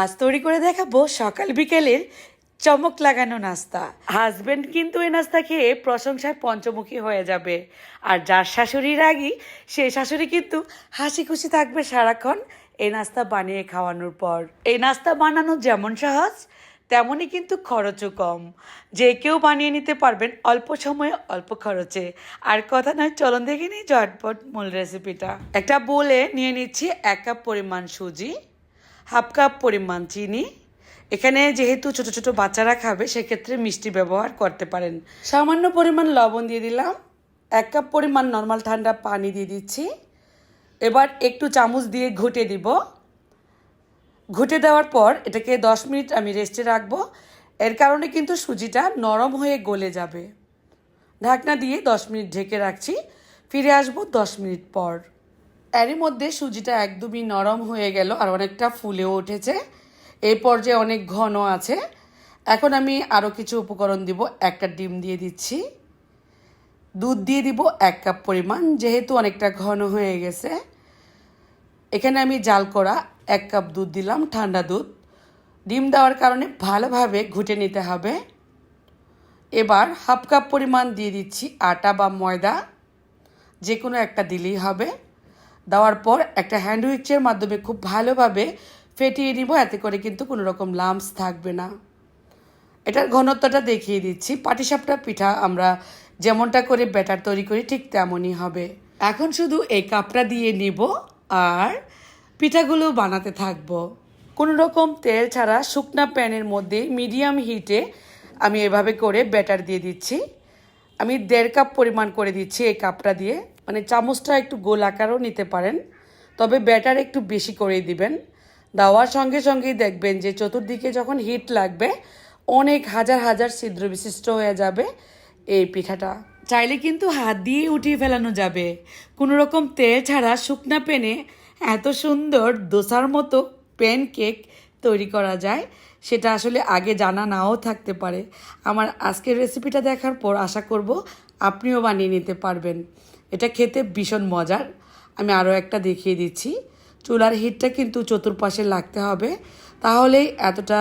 আজ তৈরি করে দেখাবো সকাল বিকেলের চমক লাগানো নাস্তা। হাজবেন্ড কিন্তু এই নাস্তা খেয়ে প্রশংসায় পঞ্চমুখী হয়ে যাবে। আর যার শাশুড়ির আগেই সেই শাশুড়ি কিন্তু হাসি খুশি থাকবে সারাক্ষণ এই নাস্তা বানিয়ে খাওয়ানোর পর। এই নাস্তা বানানো যেমন সহজ, তেমনই কিন্তু খরচও কম। যে কেউ বানিয়ে নিতে পারবেন অল্প সময়ে অল্প খরচে। আর কথা নয়, চলন দেখে নিই ঝটপট মূল রেসিপিটা একটা বলে নিয়ে নিচ্ছি এক কাপ পরিমাণ সুজি। হাফ কাপ পরিমাণ চিনি। এখানে যেহেতু ছোট ছোট বাচ্চারা খাবে, সেক্ষেত্রে মিষ্টি ব্যবহার করতে পারেন। সামান্য পরিমাণ লবণ দিয়ে দিলাম। এক কাপ পরিমাণ নর্মাল ঠান্ডা পানি দিয়ে দিচ্ছি। এবার একটু চামচ দিয়ে ঘুটে দিব। ঘুটে দেওয়ার পর এটাকে দশ মিনিট আমি রেস্টে রাখব। এর কারণে কিন্তু সুজিটা নরম হয়ে গলে যাবে। ঢাকনা দিয়ে দশ মিনিট ঢেকে রাখছি। ফিরে আসব দশ মিনিট পর। এরই মধ্যে সুজিটা একদমই নরম হয়ে গেল আর অনেকটা ফুলেও উঠেছে। এই পর্যায়ে অনেক ঘন আছে। এখন আমি আরও কিছু উপকরণ দিব। একটা ডিম দিয়ে দিচ্ছি। দুধ দিয়ে দিব এক কাপ পরিমাণ, যেহেতু অনেকটা ঘন হয়ে গেছে। এখানে আমি জাল করা এক কাপ দুধ দিলাম, ঠান্ডা দুধ। ডিম দেওয়ার কারণে ভালোভাবে ঘুটে নিতে হবে। এবার হাফ কাপ পরিমাণ দিয়ে দিচ্ছি আটা বা ময়দা। যে কোনো একটা দিলেই হবে। দেওয়ার পর একটা হ্যান্ড উইচের মাধ্যমে খুব ভালোভাবে ফেটিয়ে নিব, এতে করে কিন্তু কোনো রকম লাম্পস থাকবে না। এটার ঘনত্বটা দেখিয়ে দিচ্ছি। পাটিসাপটা পিঠা আমরা যেমনটা করে ব্যাটার তৈরি করি, ঠিক তেমনই হবে। এখন শুধু এই কাপটা দিয়ে নিব আর পিঠাগুলো বানাতে থাকব। কোনো রকম তেল ছাড়া শুকনা প্যানের মধ্যে মিডিয়াম হিটে আমি এভাবে করে ব্যাটার দিয়ে দিচ্ছি। আমি দেড় কাপ পরিমাণ করে দিচ্ছি এই কাপটা দিয়ে। মানে চামচটা একটু গোল আকারও নিতে পারেন, তবে ব্যাটার একটু বেশি করে দিবেন। দেওয়ার সঙ্গে সঙ্গেই দেখবেন যে চতুর্দিকে যখন হিট লাগবে, অনেক হাজার হাজার ছিদ্র বিশিষ্ট হয়ে যাবে এই পিঠাটা। চাইলে কিন্তু হাত দিয়ে উঠিয়ে ফেলানো যাবে। কোনো রকম তেল ছাড়া শুকনা পেনে এত সুন্দর দোসার মতো প্যান কেক তৈরি করা যায়, সেটা আসলে আগে জানা নাও থাকতে পারে। আমার আজকের রেসিপিটা দেখার পর আশা করব আপনিও বানিয়ে নিতে পারবেন। এটা খেতে ভীষণ মজার। আমি আরও একটা দেখিয়ে দিচ্ছি। চুলার হিটটা কিন্তু চতুর্পাশে লাগতে হবে। তাহলেই এতটা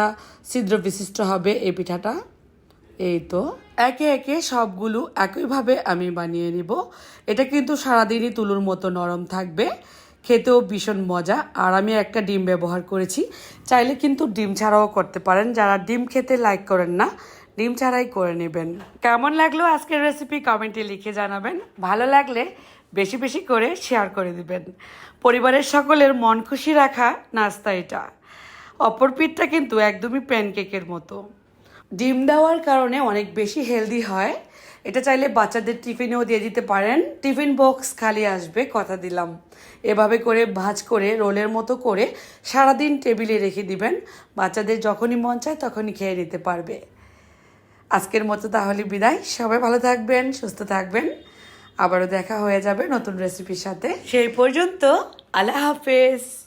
ছিদ্র বিশিষ্ট হবে এই পিঠাটা। এই তো। একে একে সবগুলো একইভাবে আমি বানিয়ে নিব। এটা কিন্তু সারাদিনই তুলুর মতো নরম থাকবে। খেতেও ভীষণ মজা। আর আমি একটা ডিম ব্যবহার করেছি। চাইলে কিন্তু ডিম ছাড়াও করতে পারেন। যারা ডিম খেতে লাইক করেন না ডিম ছাড়াই করে নেবেন। কেমন লাগল আজকের রেসিপি কমেন্টে লিখে জানাবেন। ভালো লাগলে বেশি বেশি করে শেয়ার করে দিবেন। পরিবারের সকলের মন খুশি রাখা নাস্তা এটা। অপর পিঠটা কিন্তু একদমই প্যানকেকের মতো। ডিম দেওয়ার কারণে অনেক বেশি হেলদি হয়। এটা চাইলে বাচ্চাদের টিফিনেও দিয়ে দিতে পারেন। টিফিন বক্স খালি আসবে, কথা দিলাম। এভাবে করে ভাজ করে, রোলের মতো করে সারাদিন টেবিলে রেখে দিবেন। বাচ্চাদের যখনই মন চায় তখনই খেয়ে নিতে পারবে। আজকের মতো তাহলে বিদায়। সবাই ভালো থাকবেন, সুস্থ থাকবেন। আবারও দেখা হয়ে যাবে নতুন রেসিপির সাথে। সেই পর্যন্ত আল্লাহ হাফেজ।